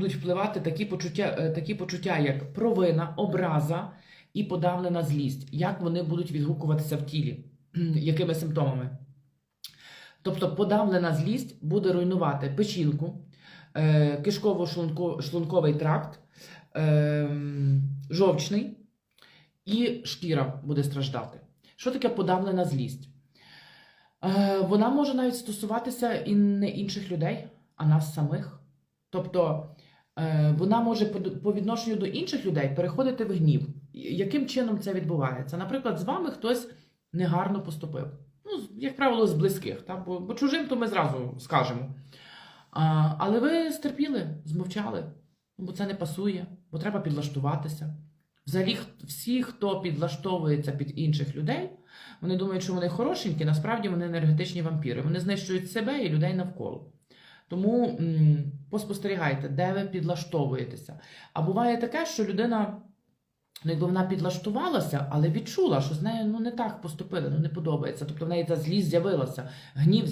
будуть впливати такі почуття, е, такі почуття, як провина, образа і подавлена злість. Як вони будуть відгукуватися в тілі? Якими симптомами? Тобто подавлена злість буде руйнувати печінку, е, кишково-шлунковий тракт, е, жовчний і шкіра буде страждати. Що таке подавлена злість? Вона може навіть стосуватися і не інших людей, а нас самих. Тобто вона може по- відношенню до інших людей переходити в гнів. Яким чином це відбувається? Наприклад, з вами хтось негарно поступив. Ну, як правило, з близьких, та? Бо, бо чужим то ми зразу скажемо. А, але ви стерпіли, змовчали, Ну, бо це не пасує, бо треба підлаштуватися. Взагалі, всі, хто підлаштовується під інших людей, вони думають, що вони хорошенькі, насправді вони енергетичні вампіри. Вони знищують себе і людей навколо. Тому поспостерігайте, де ви підлаштовуєтеся. А буває таке, що людина, ну, якби вона підлаштувалася, але відчула, що з нею ну, не так поступили, ну не подобається. Тобто в неї та злість з'явилася, гнів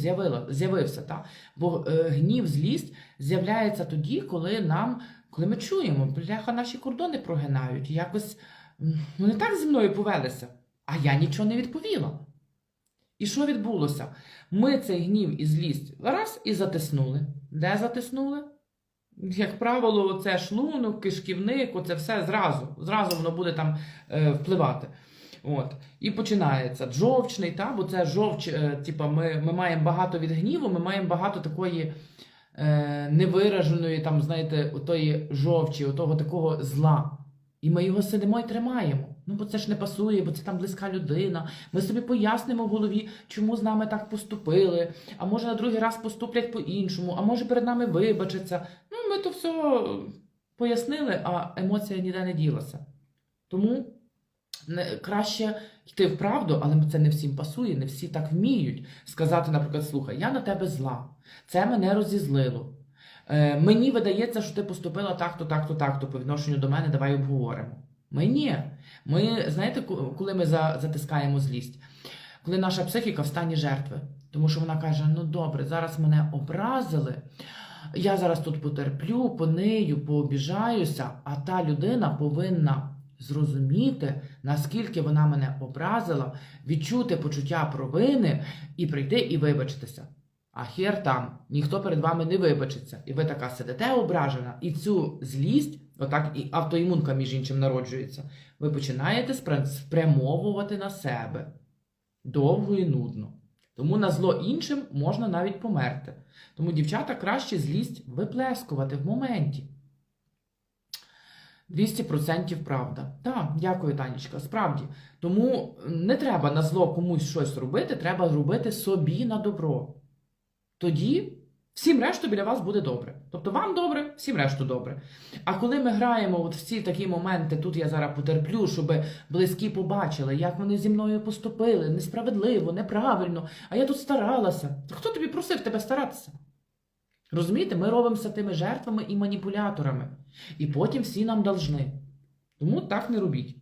з'явився. Та? Бо е, гнів, злість з'являється тоді, коли нам, коли ми чуємо, бляха, наші кордони прогинають, якось ну, не так зі мною повелися, а я нічого не відповіла. І що відбулося? Ми цей гнів і злість раз і затиснули. Де затиснули? Як правило, це шлунок, кишківник, оце все зразу. Зразу воно буде там е, впливати. От. І починається жовчний, та? бо це жовч, е, типа ми, ми маємо багато від гніву, ми маємо багато такої е, невираженої, там, знаєте, отої жовчі, отого такого зла. І ми його сидимо і тримаємо. Ну, бо це ж не пасує, бо це там близька людина. Ми собі пояснимо в голові, чому з нами так поступили. А може на другий раз поступлять по-іншому, а може перед нами вибачаться. Ну, ми то все пояснили, а емоція ніде не ділася. Тому краще йти в правду, але це не всім пасує, не всі так вміють сказати, наприклад, слухай, я на тебе зла, це мене розізлило. Е, мені видається, що ти поступила так-то, так-то, так-то по відношенню до мене, давай обговоримо. Ми ні. Ми, знаєте, коли ми затискаємо злість, коли наша психіка в стані жертви, тому що вона каже: ну добре, зараз мене образили, я зараз тут потерплю, понию, пообіжаюся, а та людина повинна зрозуміти, наскільки вона мене образила, відчути почуття провини і прийти і вибачитися. А хер там, ніхто перед вами не вибачиться. І ви така сидите ображена, і цю злість, отак і автоімунка, між іншим, народжується, ви починаєте спрямовувати на себе довго і нудно. Тому на зло іншим можна навіть померти. Тому дівчата краще злість виплескувати в моменті. 200% правда. Так, дякую, Танечка. Справді. Тому не треба на зло комусь щось робити, треба робити собі на добро. Тоді всім решту біля вас буде добре. Тобто вам добре, всім решту добре. А коли ми граємо от в ці такі моменти, тут я зараз потерплю, щоб близькі побачили, як вони зі мною поступили, несправедливо, неправильно, а я тут старалася. Хто тобі просив тебе старатися? Розумієте, ми робимося тими жертвами і маніпуляторами. І потім всі нам должны. Тому так не робіть.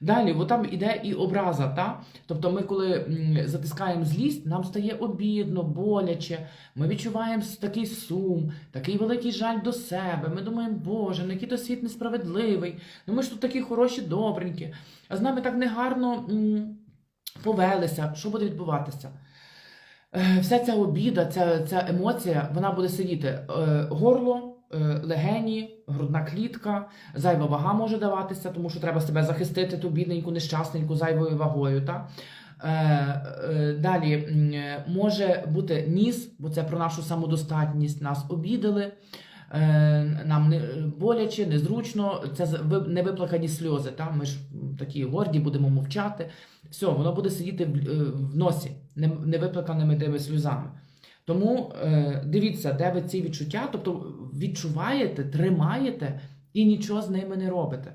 Далі, бо там іде і образа, та? Тобто ми, коли затискаємо злість, нам стає обідно, боляче, ми відчуваємо такий сум, такий великий жаль до себе. Ми думаємо, Боже, ну який то світ несправедливий, ну ми ж тут такі хороші, добренькі, а з нами так негарно повелися. Що буде відбуватися? Е, Вся ця обіда, ця, ця емоція, вона буде сидіти е, горло, легені, грудна клітка, зайва вага може даватися, тому що треба себе захистити, ту бідненьку, нещасненьку зайвою вагою. Та? Е, е, далі е, може бути ніс, бо це про нашу самодостатність, нас обідали. е, Нам не боляче, незручно, це невиплакані сльози. Та? Ми ж такі горді, будемо мовчати. Все, воно буде сидіти в, е, носі, невиплаканими тими сльозами. Тому е, дивіться, де ви ці відчуття, тобто відчуваєте, тримаєте і нічого з ними не робите.